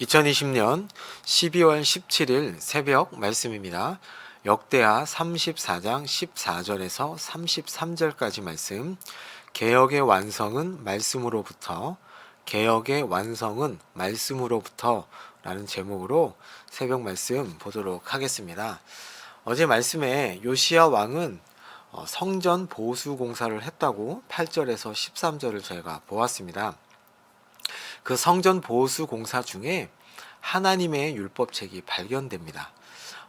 2020년 12월 17일 새벽 말씀입니다. 역대하 34장 14절에서 33절까지 말씀. 개혁의 완성은 말씀으로부터 개혁의 완성은 말씀으로부터 라는 제목으로 새벽 말씀 보도록 하겠습니다. 어제 말씀에 요시야 왕은 어, 성전 보수 공사를 했다고 8절에서 13절을 저희가 보았습니다. 그 성전 보수 공사 중에 하나님의 율법책이 발견됩니다.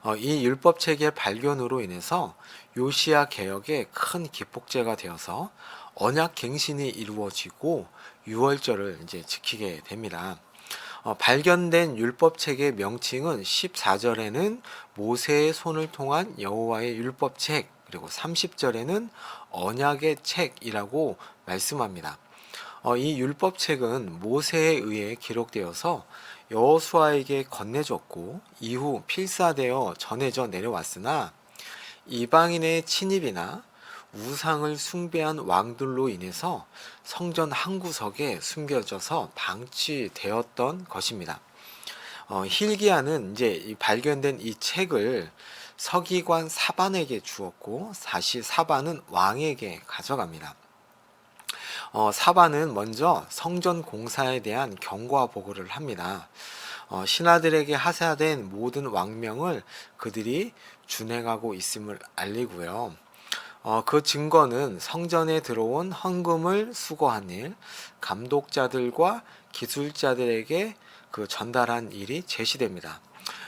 어, 이 율법책의 발견으로 인해서 요시야 개혁에 큰 기폭제가 되어서 언약 갱신이 이루어지고 유월절을 이제 지키게 됩니다. 어, 발견된 율법책의 명칭은 14절에는 모세의 손을 통한 여호와의 율법책 그리고 30절에는 언약의 책이라고 말씀합니다. 어, 이 율법책은 모세에 의해 기록되어서 여호수아에게 건네졌고 이후 필사되어 전해져 내려왔으나 이방인의 침입이나 우상을 숭배한 왕들로 인해서 성전 한 구석에 숨겨져서 방치되었던 것입니다. 어, 힐기야는 이제 이 발견된 이 책을 서기관 사반에게 주었고 다시 사반은 왕에게 가져갑니다. 어, 사반은 먼저 성전 공사에 대한 경고와 보고를 합니다. 어, 신하들에게 하사된 모든 왕명을 그들이 준행하고 있음을 알리고요. 어, 그 증거는 성전에 들어온 헌금을 수거한 일, 감독자들과 기술자들에게 그 전달한 일이 제시됩니다.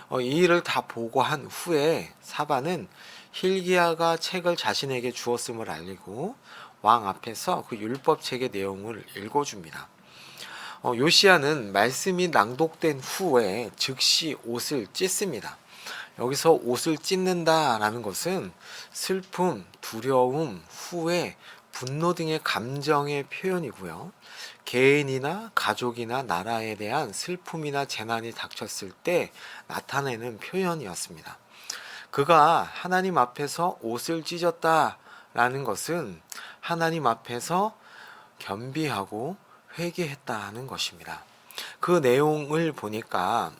어, 이 일을 다 보고한 후에 사반은 힐기야가 책을 자신에게 주었음을 알리고 왕 앞에서 그 율법책의 내용을 읽어줍니다. 어, 요시아는 말씀이 낭독된 후에 즉시 옷을 찢습니다. 여기서 옷을 찢는다라는 것은 슬픔, 두려움, 후회, 분노 등의 감정의 표현이고요. 개인이나 가족이나 나라에 대한 슬픔이나 재난이 닥쳤을 때 나타내는 표현이었습니다. 그가 하나님 앞에서 옷을 찢었다라는 것은 하나님 앞에서 겸비하고 회개했다는 것입니다. 그 내용을 보니까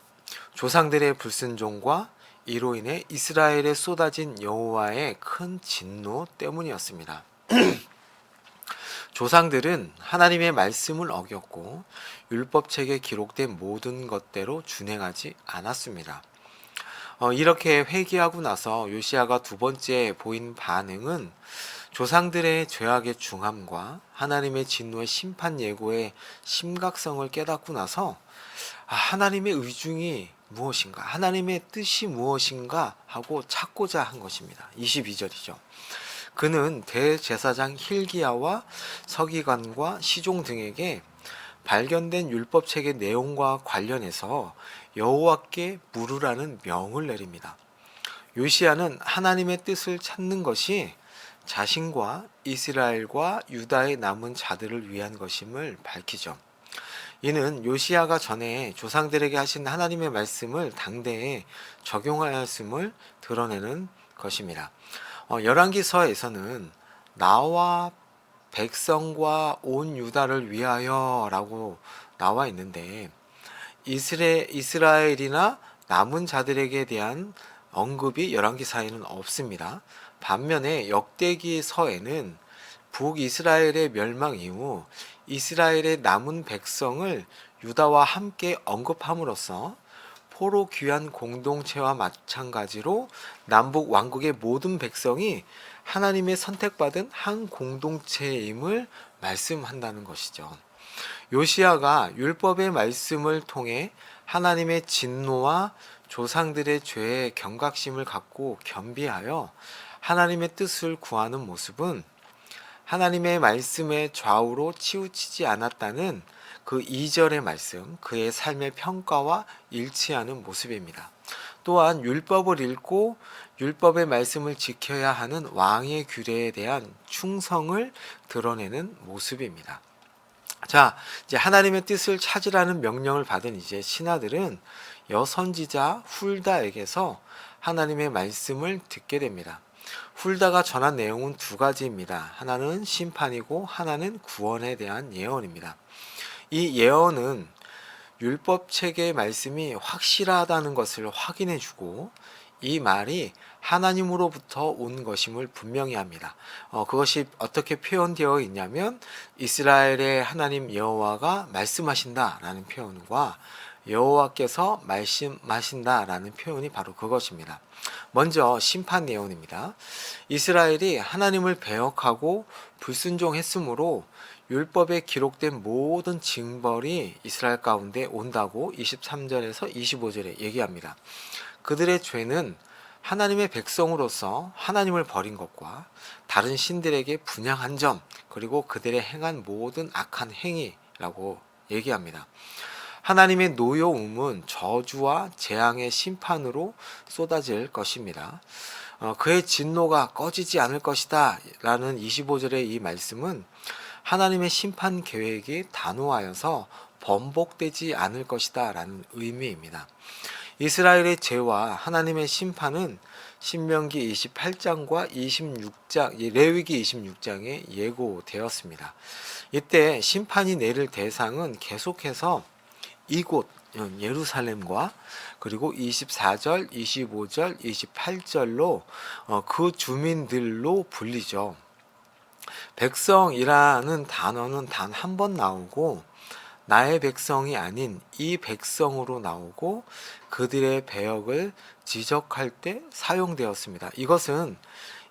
조상들의 불순종과 이로 인해 이스라엘에 쏟아진 여호와의 큰 진노 때문이었습니다. 조상들은 하나님의 말씀을 어겼고 율법책에 기록된 모든 것대로 준행하지 않았습니다. 어, 이렇게 회개하고 나서 요시아가 두 번째 보인 반응은 조상들의 죄악의 중함과 하나님의 진노의 심판 예고의 심각성을 깨닫고 나서 아, 하나님의 의중이 무엇인가, 하나님의 뜻이 무엇인가 하고 찾고자 한 것입니다. 22절이죠. 그는 대제사장 힐기야와 서기관과 시종 등에게 발견된 율법책의 내용과 관련해서 여호와께 물으라는 명을 내립니다. 요시아는 하나님의 뜻을 찾는 것이 자신과 이스라엘과 유다의 남은 자들을 위한 것임을 밝히죠. 이는 요시아가 전에 조상들에게 하신 하나님의 말씀을 당대에 적용하였음을 드러내는 것입니다. 어, 열왕기서에서는 나와 백성과 온 유다를 위하여라고 나와 있는데 이스레, 이스라엘이나 남은 자들에게 대한 언급이 열왕기사에는 없습니다. 반면에 역대기 서에는 북이스라엘의 멸망 이후 이스라엘의 남은 백성을 유다와 함께 언급함으로써 포로 귀한 공동체와 마찬가지로 남북 왕국의 모든 백성이 하나님의 선택받은 한 공동체임을 말씀한다는 것이죠. 요시아가 율법의 말씀을 통해 하나님의 진노와 조상들의 죄에 경각심을 갖고 겸비하여 하나님의 뜻을 구하는 모습은 하나님의 말씀의 좌우로 치우치지 않았다는 그 2절의 말씀, 그의 삶의 평가와 일치하는 모습입니다. 또한 율법을 읽고 율법의 말씀을 지켜야 하는 왕의 규례에 대한 충성을 드러내는 모습입니다. 자, 이제 하나님의 뜻을 찾으라는 명령을 받은 이제 신하들은 여선지자 훌다에게서 하나님의 말씀을 듣게 됩니다. 훌다가 전한 내용은 두 가지입니다. 하나는 심판이고 하나는 구원에 대한 예언입니다. 이 예언은 율법 체계의 말씀이 확실하다는 것을 확인해 주고 이 말이 하나님으로부터 온 것임을 분명히 합니다. 어, 그것이 어떻게 표현되어 있냐면 이스라엘의 하나님 여호와가 말씀하신다라는 표현과 여호와께서 말씀하신다라는 표현이 바로 그것입니다. 먼저 심판 내용입니다. 이스라엘이 하나님을 배역하고 불순종했으므로 율법에 기록된 모든 징벌이 이스라엘 가운데 온다고 23절에서 25절에 얘기합니다. 그들의 죄는 하나님의 백성으로서 하나님을 버린 것과 다른 신들에게 분양한 점, 그리고 그들의 행한 모든 악한 행위라고 얘기합니다. 하나님의 노여움은 저주와 재앙의 심판으로 쏟아질 것입니다. 어, 그의 진노가 꺼지지 않을 것이다. 라는 25절의 이 말씀은 하나님의 심판 계획이 단호하여서 번복되지 않을 것이다. 라는 의미입니다. 이스라엘의 죄와 하나님의 심판은 신명기 28장과 26장, 레위기 26장에 예고되었습니다. 이때 심판이 내릴 대상은 계속해서 이곳 예루살렘과 그리고 24절, 25절, 28절로 어, 그 주민들로 불리죠. 백성이라는 단어는 단 한 번 나오고 나의 백성이 아닌 이 백성으로 나오고 그들의 배역을 지적할 때 사용되었습니다. 이것은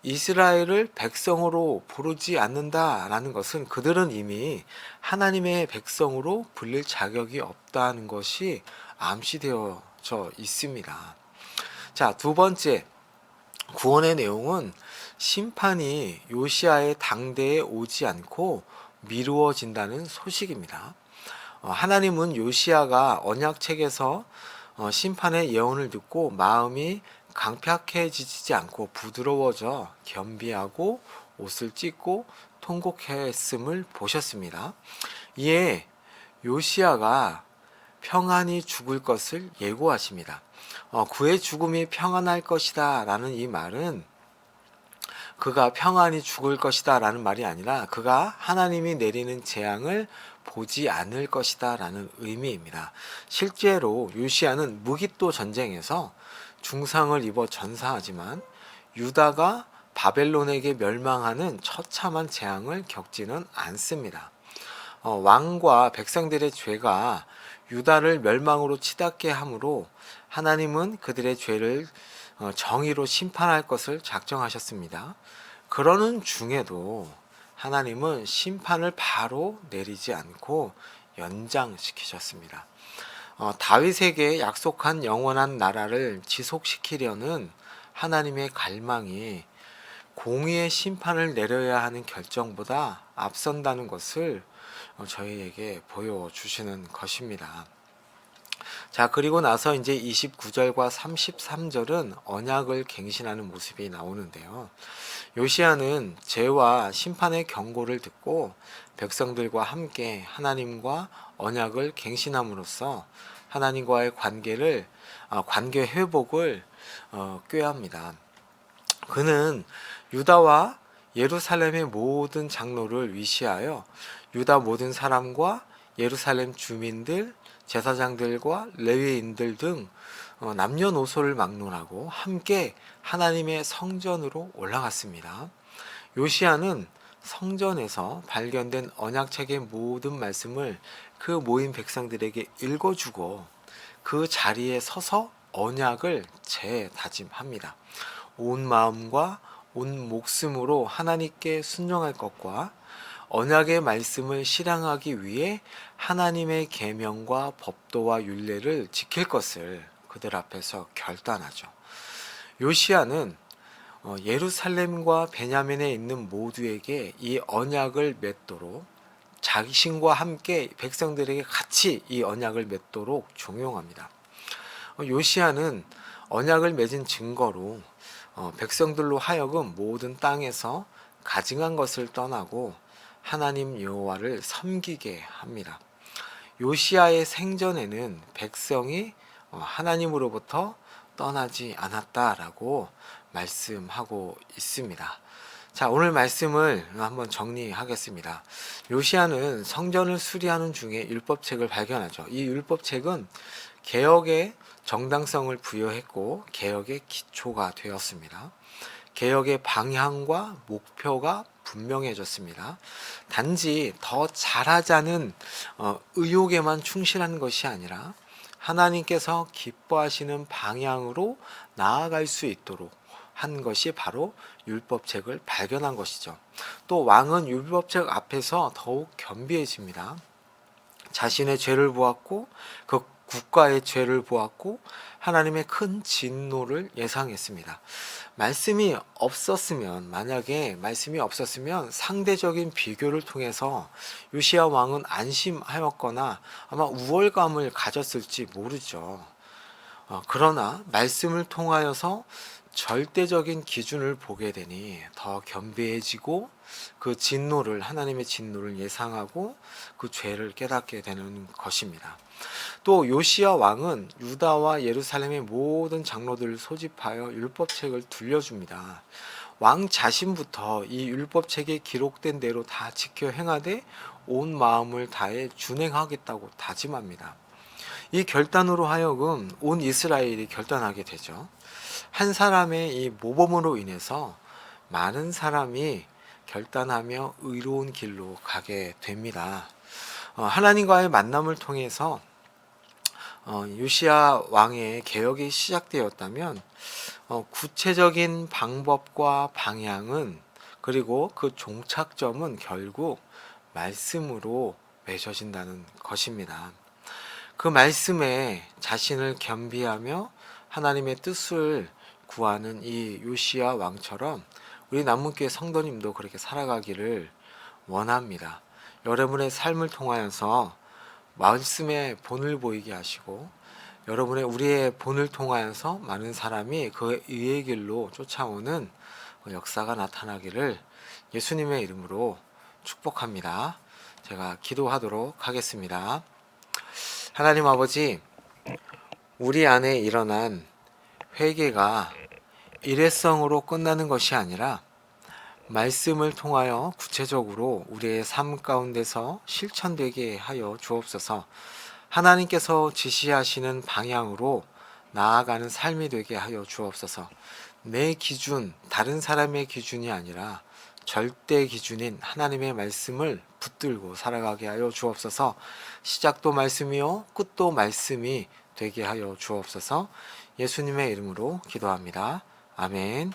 이스라엘을 백성으로 부르지 않는다라는 것은 그들은 이미 하나님의 백성으로 불릴 자격이 없다는 것이 암시되어져 있습니다. 자, 두 번째 구원의 내용은 심판이 요시아의 당대에 오지 않고 미루어진다는 소식입니다. 어, 하나님은 요시아가 언약 책에서 어, 심판의 예언을 듣고 마음이 강팍해지지 않고 부드러워져 겸비하고 옷을 찢고 통곡했음을 보셨습니다. 이에 요시아가 평안히 죽을 것을 예고하십니다. 어, 그의 죽음이 평안할 것이다 라는 이 말은 그가 평안히 죽을 것이다 라는 말이 아니라 그가 하나님이 내리는 재앙을 보지 않을 것이다 라는 의미입니다. 실제로 요시아는 무기또 전쟁에서 중상을 입어 전사하지만 유다가 바벨론에게 멸망하는 처참한 재앙을 겪지는 않습니다. 어, 왕과 백성들의 죄가 유다를 멸망으로 치닫게 하므로 하나님은 그들의 죄를 어, 정의로 심판할 것을 작정하셨습니다. 그러는 중에도 하나님은 심판을 바로 내리지 않고 연장시키셨습니다. 어, 다윗에게 약속한 영원한 나라를 지속시키려는 하나님의 갈망이 공의의 심판을 내려야 하는 결정보다 앞선다는 것을 어, 저희에게 보여주시는 것입니다. 자, 그리고 나서 이제 29절과 33절은 언약을 갱신하는 모습이 나오는데요. 요시아는 죄와 심판의 경고를 듣고 백성들과 함께 하나님과 언약을 갱신함으로써 하나님과의 관계를 어, 관계 회복을 어, 꾀합니다. 그는 유다와 예루살렘의 모든 장로를 위시하여 유다 모든 사람과 예루살렘 주민들, 제사장들과 레위인들 등 어, 남녀노소를 막론하고 함께 하나님의 성전으로 올라갔습니다. 요시아는 성전에서 발견된 언약책의 모든 말씀을 그 모인 백성들에게 읽어주고 그 자리에 서서 언약을 재다짐합니다. 온 마음과 온 목숨으로 하나님께 순종할 것과 언약의 말씀을 실행하기 위해 하나님의 계명과 법도와 율례를 지킬 것을 그들 앞에서 결단하죠. 요시아는 어, 예루살렘과 베냐민에 있는 모두에게 이 언약을 맺도록 자신과 함께 백성들에게 같이 이 언약을 맺도록 종용합니다. 어, 요시아는 언약을 맺은 증거로 어, 백성들로 하여금 모든 땅에서 가증한 것을 떠나고 하나님 여호와를 섬기게 합니다. 요시아의 생전에는 백성이 하나님으로부터 떠나지 않았다라고 말씀하고 있습니다. 자, 오늘 말씀을 한번 정리하겠습니다. 요시아는 성전을 수리하는 중에 율법책을 발견하죠. 이 율법책은 개혁의 정당성을 부여했고 개혁의 기초가 되었습니다. 개혁의 방향과 목표가 분명해졌습니다. 단지 더 잘하자는 어, 의욕에만 충실한 것이 아니라 하나님께서 기뻐하시는 방향으로 나아갈 수 있도록 한 것이 바로 율법책을 발견한 것이죠. 또 왕은 율법책 앞에서 더욱 겸비해집니다. 자신의 죄를 보았고 그 국가의 죄를 보았고 하나님의 큰 진노를 예상했습니다. 말씀이 없었으면 만약에 말씀이 없었으면 상대적인 비교를 통해서 요시야 왕은 안심하였거나 아마 우월감을 가졌을지 모르죠. 어, 그러나 말씀을 통하여서 절대적인 기준을 보게 되니 더 겸비해지고 그 진노를 하나님의 진노를 예상하고 그 죄를 깨닫게 되는 것입니다. 또 요시야 왕은 유다와 예루살렘의 모든 장로들을 소집하여 율법책을 들려줍니다. 왕 자신부터 이 율법책에 기록된 대로 다 지켜 행하되 온 마음을 다해 준행하겠다고 다짐합니다. 이 결단으로 하여금 온 이스라엘이 결단하게 되죠. 한 사람의 이 모범으로 인해서 많은 사람이 결단하며 의로운 길로 가게 됩니다. 어, 하나님과의 만남을 통해서 어, 요시아 왕의 개혁이 시작되었다면 어, 구체적인 방법과 방향은 그리고 그 종착점은 결국 말씀으로 맺어진다는 것입니다. 그 말씀에 자신을 겸비하며 하나님의 뜻을 구하는 이 요시아 왕처럼 우리 남문교회 성도님도 그렇게 살아가기를 원합니다. 여러분의 삶을 통하여서 말씀의 본을 보이게 하시고 여러분의 우리의 본을 통하여서 많은 사람이 그 의의 길로 쫓아오는 그 역사가 나타나기를 예수님의 이름으로 축복합니다. 제가 기도하도록 하겠습니다. 하나님 아버지, 우리 안에 일어난 회개가 일회성으로 끝나는 것이 아니라 말씀을 통하여 구체적으로 우리의 삶 가운데서 실천되게 하여 주옵소서. 하나님께서 지시하시는 방향으로 나아가는 삶이 되게 하여 주옵소서. 내 기준, 다른 사람의 기준이 아니라 절대 기준인 하나님의 말씀을 붙들고 살아가게 하여 주옵소서. 시작도 말씀이요, 끝도 말씀이 되게 하여 주옵소서. 예수님의 이름으로 기도합니다. 아멘.